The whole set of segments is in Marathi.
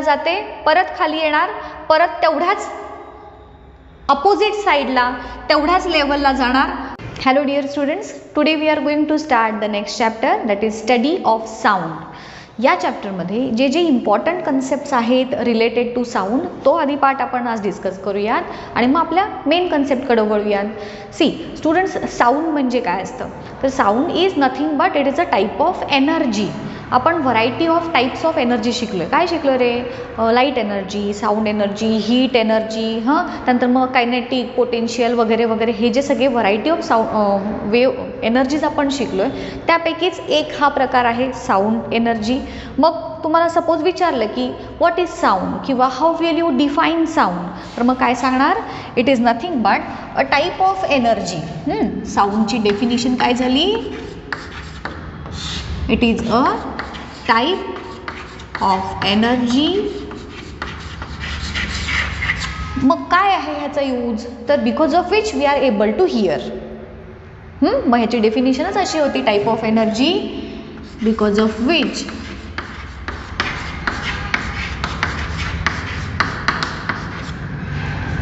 जाते परत खाली येणार परत तेवढ्याच अपोजिट साईडला तेवढ्याच लेवलला जाणार. Hello dear students today we are going to start the next chapter that is study of sound या चॅप्टरमध्ये जे जे इम्पॉर्टंट कन्सेप्ट्स आहेत रिलेटेड टू साऊंड तो आधी पार्ट आपण आज डिस्कस करूयात आणि मग आपल्या मेन कन्सेप्टकडे वळूयात. सी स्टुडंट्स साऊंड म्हणजे काय असतं? तर sound is nothing but it is a type of energy आपण variety of types of energy शिकलो आहे काय शिकलो रे? Light energy sound energy heat energy हां? त्यानंतर मग कायनेटिक पोटेन्शियल वगैरे वगैरे हे जे सगळे variety of sound wave energies आपण शिकलो आहे त्यापैकीच एक हा प्रकार आहे साऊंड एनर्जी मग तुम्हाला सपोज विचारलं की व्हॉट इज साऊंड किंवा how will you define sound तर मग काय सांगणार? It is nothing but a type of energy साऊंडची definition काय झाली? It is a type of energy मग काय आहे ह्याचा यूज तर because of which we are able to hear मग ह्याची डेफिनेशनच अशी होती type of energy because of which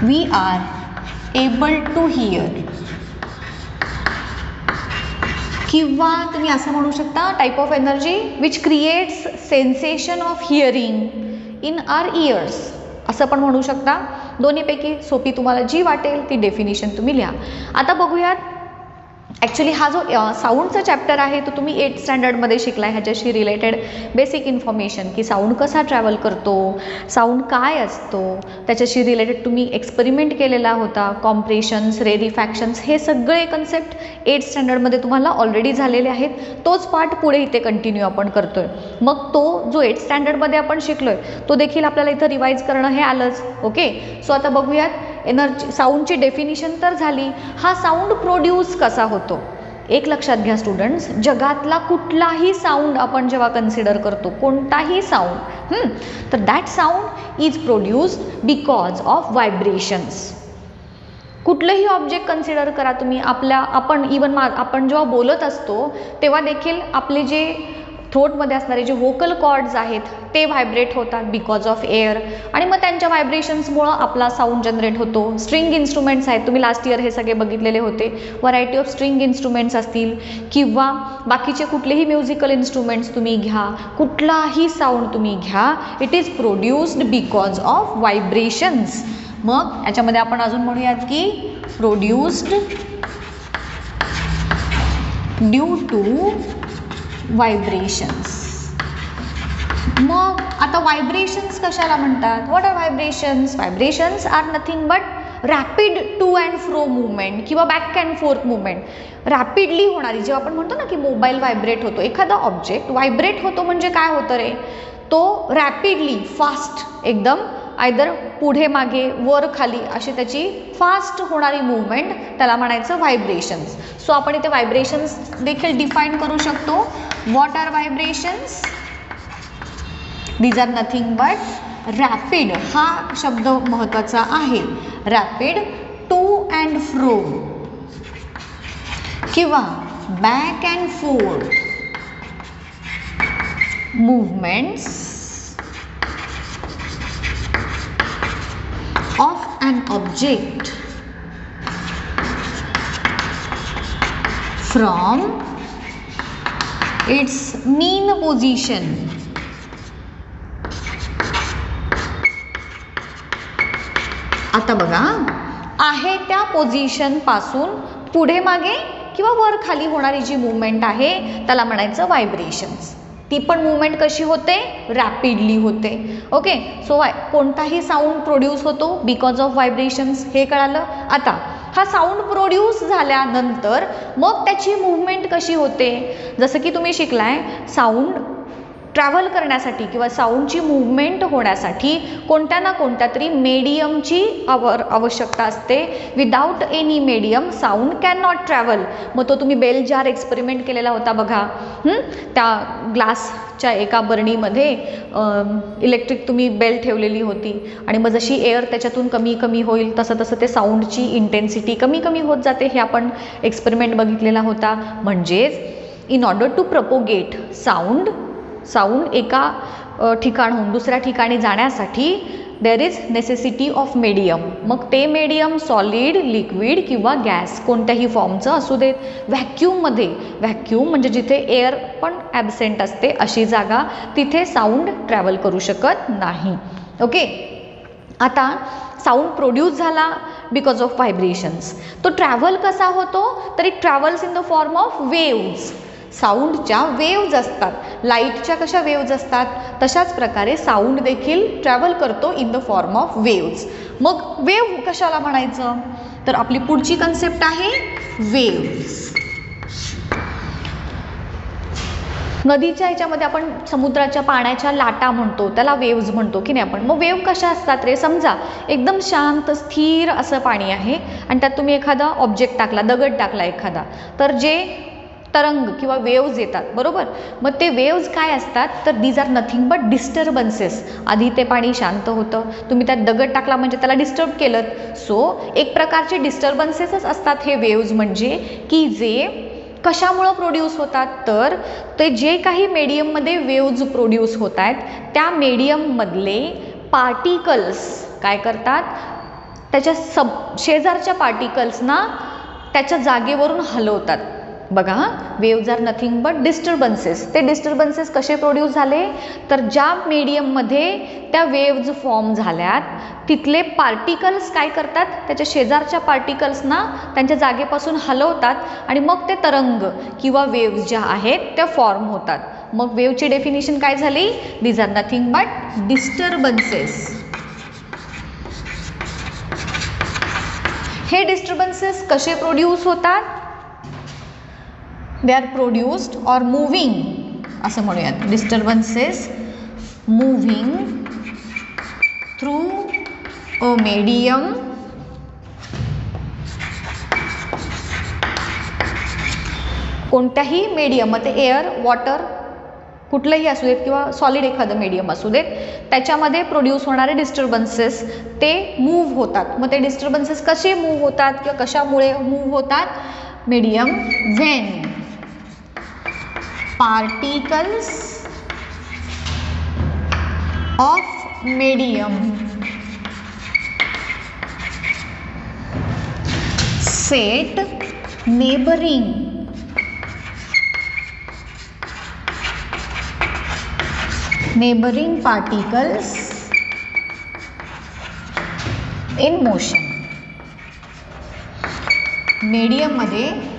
we are able to hear किंवा तुम्ही असं म्हणू शकता type of energy which creates sensation of hearing in our ears असं पण म्हणू शकता. दोन्हीपैकी सोपी तुम्हाला जी वाटेल ती डेफिनेशन तुम्ही लिहा. आता बघूयात ॲक्च्युली हा जो साऊंडचा चॅप्टर आहे तो तुम्ही एट स्टँडर्डमध्ये शिकला आहे ह्याच्याशी रिलेटेड बेसिक इन्फॉर्मेशन की साऊंड कसा ट्रॅव्हल करतो साऊंड काय असतो त्याच्याशी रिलेटेड तुम्ही एक्सपेरिमेंट केलेला होता कॉम्प्रेशन्स रेरिफॅक्शन्स हे सगळे कन्सेप्ट एट स्टँडर्डमध्ये तुम्हाला ऑलरेडी झालेले आहेत. तोच पार्ट पुढे इथे कंटिन्यू आपण करतो आहे मग तो जो एट स्टँडर्डमध्ये आपण शिकलो आहे तो देखील आपल्याला इथं रिवाईज करणं हे आलंच. ओके सो आता बघूयात एनर्जी साऊंडची डेफिनिशन तर झाली. हा साऊंड प्रोड्यूस कसा होतो? एक लक्षात घ्या स्टुडंट्स जगातला कुठलाही साऊंड आपण जेव्हा कन्सिडर करतो कोणताही साऊंड तर that sound is produced because of vibrations कुठलंही ऑब्जेक्ट कन्सिडर करा तुम्ही आपल्या आपण इवन मा आपण जेव्हा बोलत असतो तेव्हा देखील आपले जे थ्रोटमध्ये असणारे जे व्होकल कॉर्ड्स आहेत ते व्हायब्रेट होतात बिकॉज ऑफ एअर आणि मग त्यांच्या व्हायब्रेशन्समुळं आपला साऊंड जनरेट होतो. स्ट्रिंग इन्स्ट्रुमेंट्स आहेत. तुम्ही लास्ट इयर हे सगळे बघितलेले होते. व्हरायटी ऑफ स्ट्रिंग इन्स्ट्रुमेंट्स असतील. किंवा बाकीचे कुठलेही म्युझिकल इन्स्ट्रुमेंट्स तुम्ही घ्या. कुठलाही साऊंड तुम्ही घ्या. It is produced because of vibrations मग याच्यामध्ये आपण अजून म्हणूयात की प्रोड्यूस्ड ड्यू टू व्हायब्रेशन्स मग आता व्हायब्रेशन्स कशाला म्हणतात? What are vibrations vibrations are nothing but rapid to and fro movement किंवा back and forth movement rapidly होणारी जेव्हा आपण म्हणतो ना की मोबाईल व्हायब्रेट होतो एखादा ऑब्जेक्ट व्हायब्रेट होतो म्हणजे काय होतं रे? तो रॅपिडली फास्ट एकदम आयदर पुढे मागे वर खाली अशी त्याची फास्ट होणारी मुवमेंट त्याला म्हणायचं व्हायब्रेशन्स सो आपण इथे व्हायब्रेशन्स देखील डिफाईन करू शकतो. What are vibrations these are nothing but rapid हा शब्द महत्त्वाचा आहे. रॅपिड टू अँड फ्रो किंवा back and forth movements of an object from its mean position. आता बघा आहे त्या पोझिशनपासून पुढे मागे किंवा वर खाली होणारी जी मुवमेंट आहे त्याला म्हणायचं व्हायब्रेशन्स ती पण मुवमेंट कशी होते? रॅपिडली होते. ओके सो वाय कोणताही साऊंड प्रोड्यूस होतो बिकॉज ऑफ व्हायब्रेशन्स हे कळालं? आता हा साऊंड प्रोड्यूस झाल्यानंतर मग त्याची मुवमेंट कशी होते? जसं की तुम्ही शिकलाय साऊंड ट्रॅव्हल करण्यासाठी किंवा साऊंडची मुवमेंट होण्यासाठी कोणत्या ना कोणत्या तरी मेडियमची आवर आवश्यकता असते. Without any medium sound can not travel मग तो तुम्ही बेल जार एक्सपेरिमेंट केलेला होता बघा. त्या ग्लासच्या एका बरणीमध्ये इलेक्ट्रिक तुम्ही बेल ठेवलेली होती. आणि मग जशी एअर त्याच्यातून कमी कमी होईल तसं तसं ते साऊंडची इंटेन्सिटी कमी कमी होत जाते हे आपण एक्सपेरिमेंट बघितलेला होता. म्हणजेच in order to propagate sound sound एका ठिकाणहून दुसऱ्या ठिकाणी जाण्यासाठी there is necessity of medium मग ते मीडियम सॉलिड लिक्विड किंवा गॅस कोणत्याही फॉर्मचं असू देत. व्हॅक्यूममध्ये व्हॅक्यूम म्हणजे जिथे एअर पण ॲबसेंट असते अशी जागा तिथे साऊंड ट्रॅव्हल करू शकत नाही. ओके आता साऊंड प्रोड्यूस झाला बिकॉज ऑफ व्हायब्रेशन्स तो ट्रॅव्हल कसा होतो? तरी travels in the form of waves साऊंडच्या waves असतात. लाईटच्या कशा वेव्ज असतात? तशाच प्रकारे साऊंड देखील ट्रॅव्हल करतो in the form of waves मग वेव कशाला म्हणायचं? तर आपली पुढची कन्सेप्ट आहे वेव्ज नदीच्या ह्याच्यामध्ये आपण समुद्राच्या पाण्याच्या लाटा म्हणतो त्याला वेव्ज म्हणतो की नाही आपण. मग वेव कशा असतात रे? समजा एकदम शांत स्थिर असं पाणी आहे आणि त्यात तुम्ही एखादा ऑब्जेक्ट टाकला दगड टाकला एखादा. तर जे तरंग किंवा वेव्ज येतात बरोबर? मग ते वेव्ज काय असतात? तर these are nothing but disturbances आधी ते पाणी शांत होतं. तुम्ही त्यात दगड टाकला म्हणजे त्याला डिस्टर्ब केलं. सो एक प्रकारचे डिस्टर्बन्सेसच असतात हे वेव्ज म्हणजे की जे कशामुळं प्रोड्यूस होतात? तर ते जे काही मीडियममध्ये वेव्ज प्रोड्यूस होत आहेत त्या मीडियममधले पार्टिकल्स काय करतात? त्याच्या सब शेजारच्या पार्टिकल्सना त्याच्या जागेवरून हलवतात. बघा waves are nothing but disturbances ते डिस्टर्बन्सेस कसे प्रोड्यूस झाले? तर ज्या मीडियममध्ये त्या वेव्ज फॉर्म झाल्यात तिथले पार्टिकल्स काय करतात? त्याच्या शेजारच्या पार्टिकल्सना त्यांच्या जागेपासून हलवतात आणि मग ते तरंग किंवा वेव्ज ज्या आहेत त्या फॉर्म होतात. मग वेव्हची डेफिनेशन काय झाली? These are nothing but disturbances हे डिस्टर्बन्सेस कसे प्रोड्यूस होतात? They are produced or moving असं म्हणूयात. Disturbances moving through a medium कोणत्याही मीडियम मग ते एअर वॉटर कुठलंही असू देत किंवा सॉलिड एखादं मीडियम असू देत त्याच्यामध्ये प्रोड्यूस होणारे डिस्टर्बन्सेस ते मूव्ह होतात. मग ते डिस्टर्बन्सेस कसे मूव्ह होतात किंवा कशामुळे मूव्ह होतात? Medium when particles of medium set neighboring neighboring particles in motion मीडियममध्ये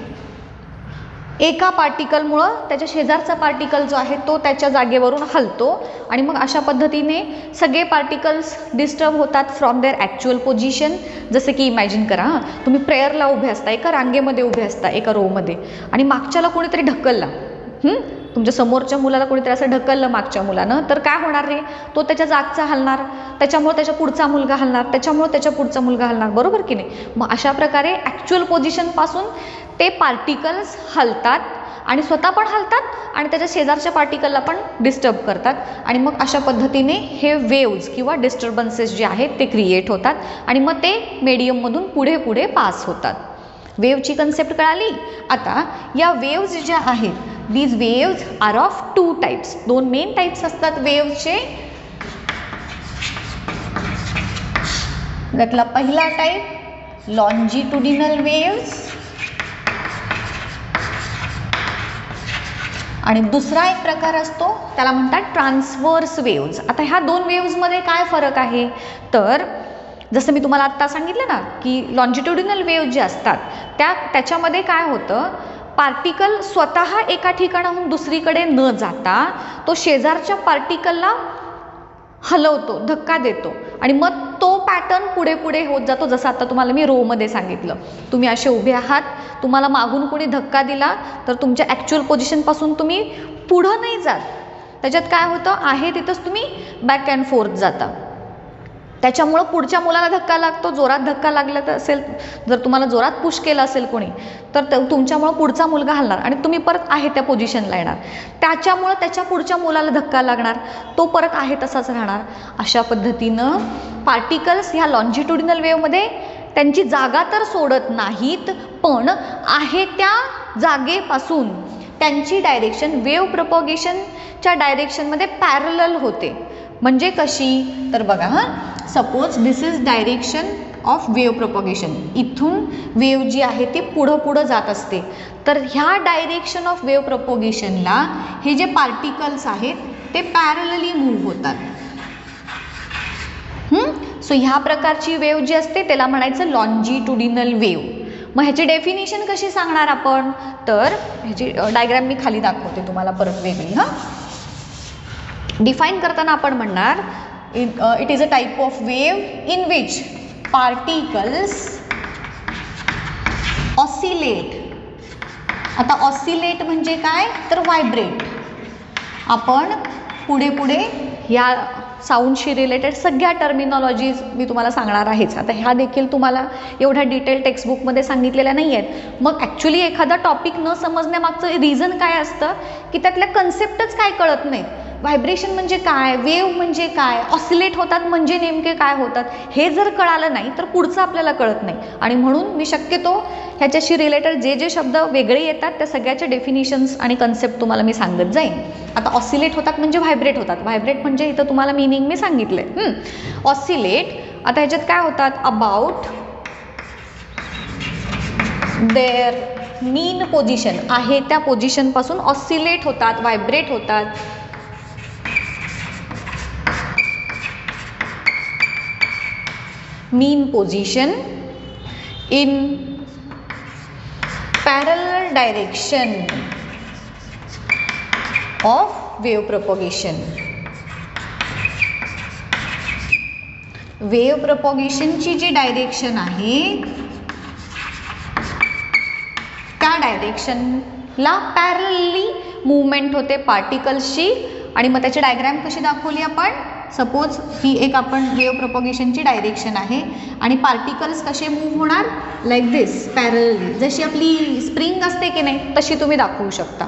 एका पार्टिकलमुळं त्याच्या शेजारचा पार्टिकल जो आहे तो त्याच्या जागेवरून हलतो आणि मग अशा पद्धतीने सगळे पार्टिकल्स डिस्टर्ब होतात फ्रॉम देअर ॲक्च्युअल पोझिशन. जसे की इमॅजिन करा हां तुम्ही प्रेयरला उभे असता एका रांगेमध्ये उभे असता एका रोमध्ये आणि मागच्याला कोणीतरी ढकलला. तुमच्या समोरच्या मुलाला कोणीतरी असं ढकललं मागच्या मुलानं तर काय होणार रे? तो त्याच्या जागचा हलणार त्याच्यामुळे त्याच्या पुढचा मुलगा हलणार त्याच्यामुळे त्याच्या पुढचा मुलगा हलणार बरोबर की नाही? मग अशा प्रकारे ॲक्च्युअल पोझिशनपासून ते पार्टिकल्स हलतात आणि स्वतः पण हलतात आणि त्याच्या शेजारच्या पार्टिकलला पण डिस्टर्ब करतात. आणि मग अशा पद्धतीने हे वेव्ज किंवा डिस्टर्बन्सेस जे आहेत ते क्रिएट होतात आणि मग ते मीडियममधून पुढे पुढे पास होतात. वेवची कन्सेप्ट कळाली? आता या वेव्ज ज्या आहेत these waves are of two types दोन मेन टाईप्स असतात वेव्हचे त्यातला पहिला टाईप लॉन्जिट्युडिनल वेव्ज आणि दुसरा एक प्रकार असतो त्याला म्हणतात ट्रान्सवर्स वेव्ज. आता ह्या दोन वेव्जमध्ये काय फरक आहे? तर जसं मी तुम्हाला आत्ता सांगितलं ना की लॉन्जिट्युडिनल वेव्ह जे असतात त्या त्याच्यामध्ये काय होतं? पार्टिकल स्वतः एका ठिकाणाहून दुसरीकडे न जाता तो शेजारच्या पार्टिकलला हलवतो धक्का देतो. आणि मग तो पॅटर्न पुढे पुढे होत जातो. जसं आता तुम्हाला मी रोमध्ये सांगितलं. तुम्ही असे उभे आहात. तुम्हाला मागून कोणी धक्का दिला तर तुमच्या ॲक्च्युअल पोझिशनपासून तुम्ही पुढं नाही जात. त्याच्यात काय होतं? आहे तिथंच तुम्ही बॅक अँड फोर्थ जाता. त्याच्यामुळं पुढच्या मुलाला धक्का लागतो जोरात धक्का लागला तर असेल जर तुम्हाला जोरात पुश केलं असेल कोणी तर त- तुमच्यामुळं पुढचा मुलगा हलणार आणि तुम्ही परत आहे त्या पोझिशनला येणार. त्याच्यामुळं त्याच्या पुढच्या मुलाला धक्का लागणार तो परत आहे तसाच राहणार. अशा पद्धतीनं पार्टिकल्स ह्या लॉन्जिट्युडिनल वेव्हमध्ये त्यांची जागा तर सोडत नाहीत पण आहे त्या जागेपासून त्यांची डायरेक्शन वेव प्रपोगेशनच्या डायरेक्शनमध्ये पॅरल होते. म्हणजे कशी? तर बघा हां? Suppose this is direction of wave propagation इथून वेव जी आहे ती पुढं पुढं जात असते. तर ह्या डायरेक्शन ऑफ वेव प्रपोगेशनला हे जे पार्टिकल्स आहेत ते पॅरलली मूव्ह होतात. सो ह्या प्रकारची वेव जी असते त्याला म्हणायचं लॉन्जिट्युडिनल वेव मग ह्याची डेफिनेशन कशी सांगणार आपण? तर ह्याची डायग्राम मी खाली दाखवते तुम्हाला परत वेगळी हां? डिफाईन करताना आपण म्हणणार it is a type of wave in which particles oscillate आता ऑसिलेट म्हणजे काय? तर व्हायब्रेट आपण पुढे पुढे या साऊंडशी रिलेटेड सगळ्या टर्मिनॉलॉजीज मी तुम्हाला सांगणार आहेच. आता ह्या देखील तुम्हाला एवढ्या डिटेल टेक्स्टबुकमध्ये सांगितलेल्या नाही आहेत मग ॲक्च्युली एखादा टॉपिक न समजण्यामागचं रिझन काय असतं? की त्यातल्या कन्सेप्टच काय कळत नाहीत व्हायब्रेशन म्हणजे काय? वेव म्हणजे काय? ऑसिलेट होतात म्हणजे नेमके काय होतात? हे जर कळालं नाही तर पुढचं आपल्याला कळत नाही. आणि म्हणून मी शक्यतो ह्याच्याशी रिलेटेड जे जे शब्द वेगळे येतात त्या सगळ्याचे डेफिनिशन्स आणि कन्सेप्ट तुम्हाला मी सांगत जाईन. आता ऑसिलेट होतात म्हणजे व्हायब्रेट होतात. व्हायब्रेट म्हणजे इथं तुम्हाला मिनिंग मी सांगितलं आहे ऑसिलेट आता ह्याच्यात काय होतात? अबाउट देअर मीन पोझिशन आहे त्या पोझिशनपासून ऑसिलेट होतात व्हायब्रेट होतात. Mean position in parallel direction of wave propagation. Wave प्रपोगेशनची जी डायरेक्शन आहे त्या डायरेक्शनला पॅरलली मुवमेंट होते पार्टिकल्सची आणि मग त्याची डायग्रॅम कशी दाखवली आपण? सपोज ही एक आपण वेव प्रपोगेशनची डायरेक्शन आहे आणि पार्टिकल्स कसे मूव्ह होणार? लाईक दिस पॅरलली जशी आपली स्प्रिंग असते की नाही तशी तुम्ही दाखवू शकता.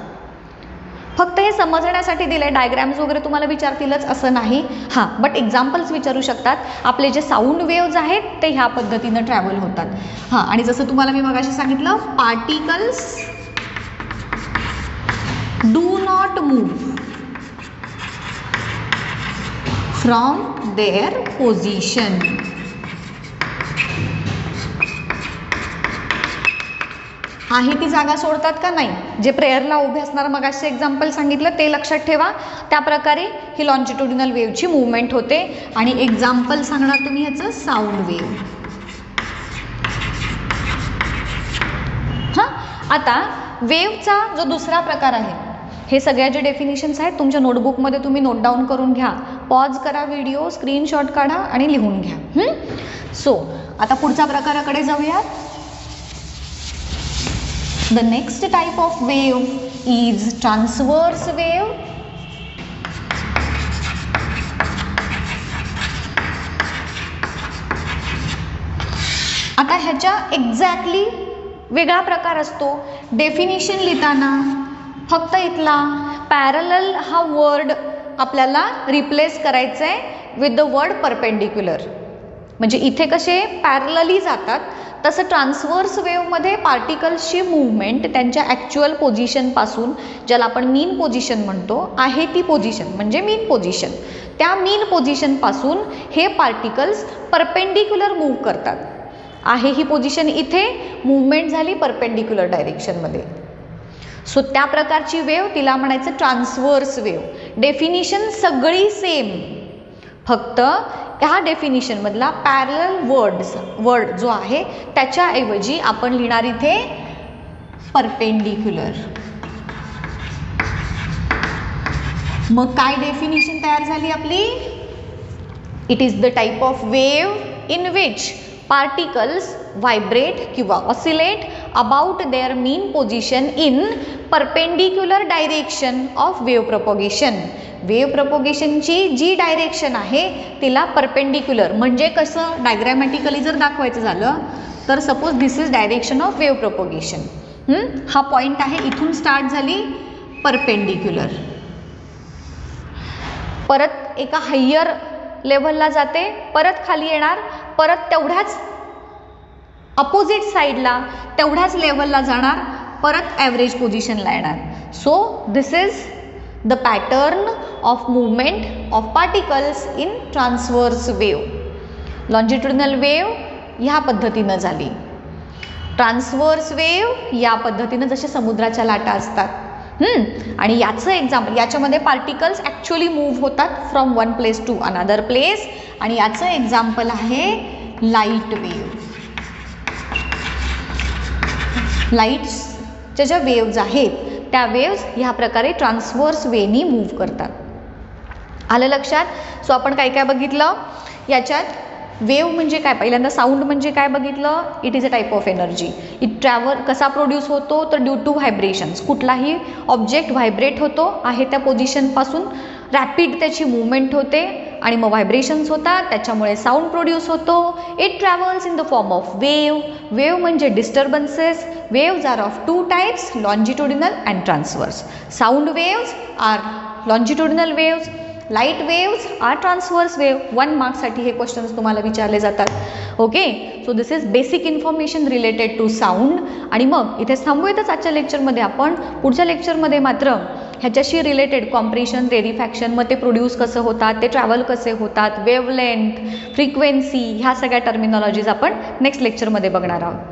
फक्त हे समजण्यासाठी दिले डायग्रॅम्स वगैरे तुम्हाला विचारतीलच असं नाही. हां बट एक्झाम्पल्स विचारू शकतात. आपले जे साऊंड वेव्ज आहेत ते ह्या पद्धतीनं ट्रॅव्हल होतात. हां आणि जसं तुम्हाला मी मगाशी सांगितलं particles do not move from their position. आहे ती जागा सोडतात का नाही? जे प्रेयरला उभे असणार मग असे एक्झाम्पल सांगितलं ते लक्षात ठेवा. त्या प्रकारे ही लॉन्जिट्युडिनल वेव्हची मुवमेंट होते. आणि एक्झाम्पल सांगणार तुम्ही ह्याचं साऊंड वेव्ह हां? आता वेव्हचा जो दुसरा प्रकार आहे हे सगळ्या जे डेफिनेशन्स आहेत तुमच्या नोटबुकमध्ये तुम्ही नोट डाऊन करून घ्या. पॉज करा व्हिडिओ स्क्रीनशॉट काढा आणि लिहून घ्या. सो आता पुढच्या प्रकाराकडे जाऊयात. The next type of wave is transverse wave आता ह्याच्या एक्झॅक्टली वेगळा प्रकार असतो. डेफिनेशन लिहिताना फक्त इथला पॅरलल हा वर्ड आपल्याला रिप्लेस करायचं आहे विथ द वर्ड परपेंडिक्युलर म्हणजे इथे कसे पॅरलली जातात तसं ट्रान्सवर्स वेवमध्ये पार्टिकल्सची मूवमेंट त्यांच्या ॲक्च्युअल पोझिशनपासून ज्याला आपण मीन पोझिशन म्हणतो आहे ती पोझिशन म्हणजे मीन पोझिशन त्या मीन पोझिशनपासून हे पार्टिकल्स परपेंडिक्युलर मूव्ह करतात. आहे ही पोझिशन इथे मूवमेंट झाली परपेंडिक्युलर डायरेक्शनमध्ये सो त्या प्रकारची वेव तिला म्हणायचं ट्रान्सवर्स वेव. डेफिनिशन सगळी सेम फक्त ह्या डेफिनिशनमधला पॅरल वर्ड्स वर्ड जो आहे त्याच्याऐवजी आपण लिहिणार इथे परपेंडिक्युलर मग काय डेफिनिशन तयार झाली आपली? It is the type of wave in which particles vibrate किंवा oscillate about their mean position in perpendicular direction of wave propagation wave प्रपोगेशनची जी डायरेक्शन आहे तिला परपेंडिक्युलर म्हणजे कसं? डायग्रॅमॅटिकली जर दाखवायचं झालं तर suppose this is direction of wave propagation हा? पॉईंट आहे इथून स्टार्ट झाली परपेंडिक्युलर परत एका हायर लेवलला जाते परत खाली येणार परत तेवढ्याच अपोजिट साईडला तेवढ्याच लेवलला जाणार परत ॲव्हरेज पोझिशनला येणार. So this is the pattern of movement of particles in transverse wave longitudinal wave ह्या पद्धतीनं झाली. ट्रान्सवर्स वेव या पद्धतीनं जसे समुद्राच्या लाटा असतात. आणि याचं एक्झाम्पल याच्यामध्ये पार्टिकल्स ॲक्च्युली मूव्ह होतात from one place to another place आणि याचं एक्झाम्पल आहे लाइट वेव्ह लाईट्सच्या ज्या वेव्ज आहेत त्या वेव्ज ह्या प्रकारे ट्रान्सवर्स वेनी मूव्ह करतात. आलं लक्षात? सो आपण काय काय बघितलं? याच्यात वेव म्हणजे काय? पहिल्यांदा साऊंड म्हणजे काय बघितलं? It is a type of energy it travel कसा प्रोड्यूस होतो? तर ड्यू टू व्हायब्रेशन्स कुठलाही ऑब्जेक्ट व्हायब्रेट होतो आहे त्या पोझिशनपासून रॅपिड त्याची मुवमेंट होते. आणि मग व्हायब्रेशन्स होतात त्याच्यामुळे साऊंड प्रोड्यूस होतो. It travels in the form of wave wave म्हणजे disturbances waves are of two types longitudinal and transverse sound waves are longitudinal waves light waves are transverse wave one मार्क्ससाठी हे क्वेश्चन्स तुम्हाला विचारले जातात. Okay so this is basic information related to sound आणि मग इथे थांबूयातच आजच्या लेक्चरमध्ये आपण. पुढच्या लेक्चरमध्ये मात्र ह्याच्याशी रिलेटेड कॉम्प्रेशन रेरिफॅक्शन मग ते प्रोड्यूस कसं होतात ते ट्रॅव्हल कसे होतात वेवलेंथ फ्रिक्वेन्सी ह्या सगळ्या टर्मिनॉलॉजीज आपण नेक्स्ट लेक्चरमध्ये बघणार आहोत.